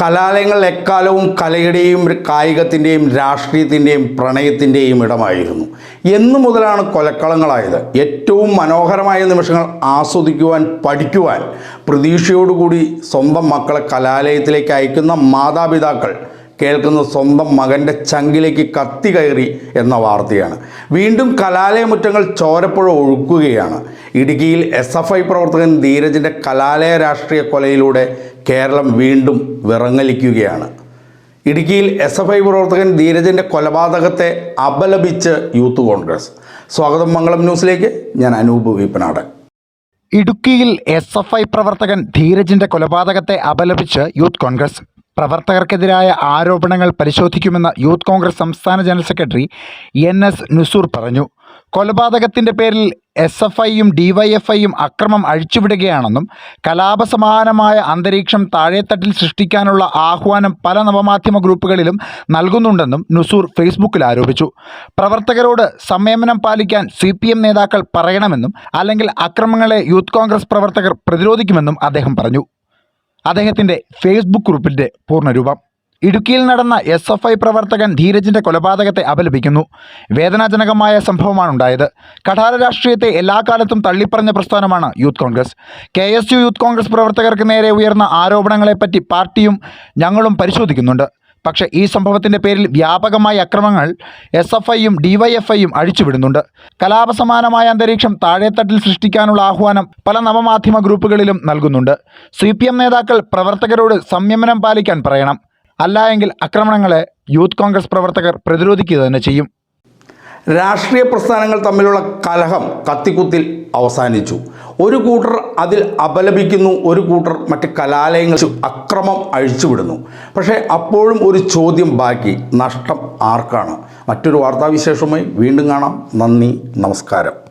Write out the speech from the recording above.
കലാലയങ്ങൾ എക്കാലവും കലയുടെയും കായികത്തിന്റെയും രാഷ്ട്രീയത്തിന്റെയും പ്രണയത്തിന്റെയും ഇടമായിരുന്നു. എന്നു മുതലാണ് കൊലക്കളങ്ങളായത്. ഏറ്റവും മനോഹരമായ നിമിഷങ്ങൾ ആസ്വദിക്കുവാൻ പഠിക്കുവാൻ പ്രതീക്ഷയോടുകൂടി സ്വന്തം മക്കളെ കലാലയത്തിലേക്ക് അയക്കുന്ന മാതാപിതാക്കൾ കേൾക്കുന്ന സ്വന്തം മകന്റെ ചങ്കിലേക്ക് കത്തി കയറി എന്ന വാർത്തയാണ്. വീണ്ടും കലാലയമുറ്റങ്ങൾ ചോരപ്പുഴ ഒഴുക്കുകയാണ്. ഇടുക്കിയിൽ എസ് എഫ് ഐ പ്രവർത്തകൻ ധീരജിന്റെ കലാലയ രാഷ്ട്രീയ കൊലയിലൂടെ കേരളം വീണ്ടും വിറങ്ങലിക്കുകയാണ്. ഇടുക്കിയിൽ എസ് എഫ് ഐ പ്രവർത്തകൻ ധീരജിന്റെ കൊലപാതകത്തെ അപലപിച്ച് യൂത്ത് കോൺഗ്രസ്. സ്വാഗതം മംഗളം ന്യൂസിലേക്ക്. ഞാൻ അനൂപ് വീപ്പനാട്. ഇടുക്കിയിൽ എസ് എഫ് ഐ പ്രവർത്തകൻ ധീരജിന്റെ കൊലപാതകത്തെ അപലപിച്ച് യൂത്ത് കോൺഗ്രസ്. പ്രവർത്തകർക്കെതിരായ ആരോപണങ്ങൾ പരിശോധിക്കുമെന്ന് യൂത്ത് കോൺഗ്രസ് സംസ്ഥാന general secretary N S Nusoor പറഞ്ഞു. കൊലപാതകത്തിന്റെ പേരിൽ എസ് എഫ് ഐയും ഡിവൈഎഫ്ഐയും അക്രമം അഴിച്ചുവിടുകയാണെന്നും കലാപസമാനമായ അന്തരീക്ഷം താഴെത്തട്ടിൽ സൃഷ്ടിക്കാനുള്ള ആഹ്വാനം പല നവമാധ്യമ ഗ്രൂപ്പുകളിലും നൽകുന്നുണ്ടെന്നും നുസൂർ ഫേസ്ബുക്കിൽ ആരോപിച്ചു. പ്രവർത്തകരോട് സംയമനം പാലിക്കാൻ സി നേതാക്കൾ പറയണമെന്നും അല്ലെങ്കിൽ അക്രമങ്ങളെ യൂത്ത് കോൺഗ്രസ് പ്രവർത്തകർ പ്രതിരോധിക്കുമെന്നും അദ്ദേഹം പറഞ്ഞു. അദ്ദേഹത്തിന്റെ ഫേസ്ബുക്ക് കുറിപ്പിന്റെ പൂർണരൂപം. ഇടുക്കിയിൽ നടന്ന എസ് എഫ് ഐ പ്രവർത്തകൻ ധീരജിന്റെ കൊലപാതകത്തെ അപലപിക്കുന്നു. വേദനാജനകമായ സംഭവമാണ് ഉണ്ടായത് കഠാര രാഷ്ട്രീയത്തെ എല്ലാ കാലത്തും തള്ളിപ്പറഞ്ഞ പ്രസ്ഥാനമാണ് Youth Congress. K S U Youth Congress പ്രവർത്തകർക്ക് നേരെ ഉയർന്ന ആരോപണങ്ങളെപ്പറ്റി പാർട്ടിയും ഞങ്ങളും പരിശോധിക്കുന്നുണ്ട്. പക്ഷേ ഈ സംഭവത്തിന്റെ പേരിൽ വ്യാപകമായ അക്രമങ്ങൾ എസ് എഫ് ഐയും ഡിവൈഎഫ്ഐയും അഴിച്ചുവിടുന്നുണ്ട്. കലാപസമാനമായ അന്തരീക്ഷം താഴെത്തട്ടിൽ സൃഷ്ടിക്കാനുള്ള ആഹ്വാനം പല നവമാധ്യമ ഗ്രൂപ്പുകളിലും നൽകുന്നുണ്ട്. സി പി എം നേതാക്കൾ പ്രവർത്തകരോട് സംയമനം പാലിക്കാൻ പറയണം. അല്ല എങ്കിൽ ആക്രമണങ്ങളെ യൂത്ത് കോൺഗ്രസ് പ്രവർത്തകർ പ്രതിരോധിക്കുക തന്നെ ചെയ്യും. രാഷ്ട്രീയ പ്രസ്ഥാനങ്ങൾ തമ്മിലുള്ള കലഹം കത്തിക്കുത്തിൽ അവസാനിച്ചു. ഒരു കൂട്ടർ അതിൽ അപലപിക്കുന്നു ഒരു കൂട്ടർ മറ്റ് കലാലയങ്ങൾ അക്രമം അഴിച്ചുവിടുന്നു. പക്ഷേ അപ്പോഴും ഒരു ചോദ്യം ബാക്കി നഷ്ടം ആർക്കാണ്? മറ്റൊരു വാർത്താവിശേഷവുമായി വീണ്ടും കാണാം. നന്ദി നമസ്കാരം.